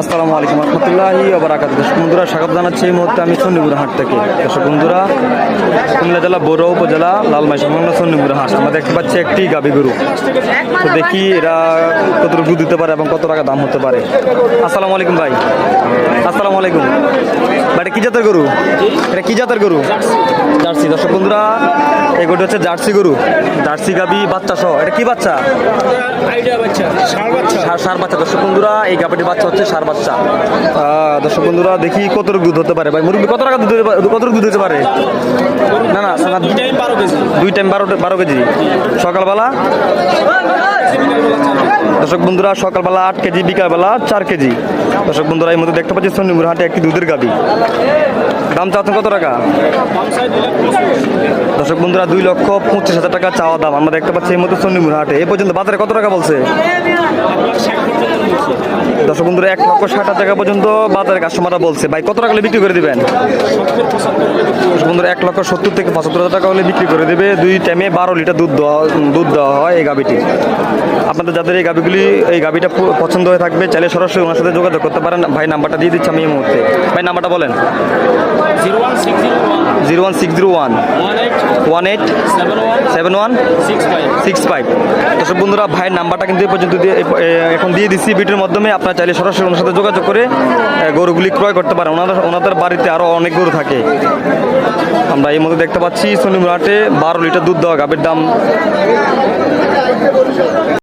আসসালামু আলাইকুম রহমতুল্লাহি আবরাকাত দর্শক বন্ধুরা স্বাগত জানাচ্ছি এই মুহূর্তে আমি সন্নিপুর হাট থেকে। দর্শক বন্ধুরা কুমিল্লা জেলা বড় উপজেলা লালমাই সংলগ্ন সন্নিপুর হাট। আমরা দেখতে পাচ্ছি একটি গাবি গরু। তো দেখি এরা কতটুকু দুধ দিতে পারে এবং কত টাকা দাম হতে পারে। আসসালামু আলাইকুম ভাই। আসসালামু আলাইকুম। ভাই এটা কি জাতের গরু? এটা কি জাতের গরু? জার্সি। দর্শক বন্ধুরা গরুটি হচ্ছে জার্সি গরু। জার্সি গাবি বাচ্চা সহ। এটা কি বাচ্চা? সার বাচ্চা। দর্শক বন্ধুরা এই গাভীটির বাচ্চা হচ্ছে সার বাচ্চা। দর্শক বন্ধুরা দেখি কতটুকু দুধ হতে পারে। ভাই মুরগি কত টাকা দুধ পারে- দুধ দিতে পারে? না না না, দুই টাইম বারো কেজি। দুই টাইম বারো বারো কেজি। সকালবেলা? দর্শক বন্ধুরা সকালবেলা আট কেজি বিকালবেলা চার কেজি। দর্শক বন্ধুরা এই মধ্যে দেখতে পাচ্ছি সন্নিমুর হাটে একটি দুধের গাবি। দাম চাচ্ছেন কত টাকা? দর্শক বন্ধুরা, দুই লক্ষ পঁচিশ হাজার টাকা চাওয়া দাম। আমরা দেখতে পাচ্ছি এই মধ্যে সন্নিমুর হাটে। এই পর্যন্ত বাজারে কত টাকা বলছে? দর্শক বন্ধুরা, এক লক্ষ ষাট হাজার টাকা পর্যন্ত বাজারে কাস্টমাররা বলছে। ভাই, কত টাকা হলে বিক্রি করে দিবেন? দর্শক বন্ধুরা, এক লক্ষ সত্তর থেকে পঁচাত্তর হাজার টাকা হলে বিক্রি করে দেবে। দুই টাইমে বারো লিটার দুধ দেওয়া দুধ দেওয়া হয় এই গাবিটি আপনাদের যাদের এই গাবিগুলি এই গাবিটা পছন্দ হয়ে থাকবে, চাইলে সরাসরি ওনার সাথে যোগাযোগ করতে পারেন। ভাই, নাম্বারটা দিয়ে দিচ্ছি আমি এই মুহূর্তে। ভাই, নাম্বারটা বলেন। Zero zero one six zero one. One eight seven one six five. দর্শক বন্ধুরা ভাইয়ের নাম্বারটা কিন্তু এই পর্যন্ত দিয়ে এ- এ- এখন দিয়ে দিচ্ছি ভিডিওর মাধ্যমে। আপনারা চাইলে সরাসরি ওনার সাথে যোগাযোগ করে গরুগুলি ক্রয় করতে পারেন। ওনাদের ওনাদের বাড়িতে আরও অনেক গরু থাকে। আমরা এই মধ্যে দেখতে পাচ্ছি শনিবার হাটে বারো লিটার দুধ দেওয়া গাভীর দাম।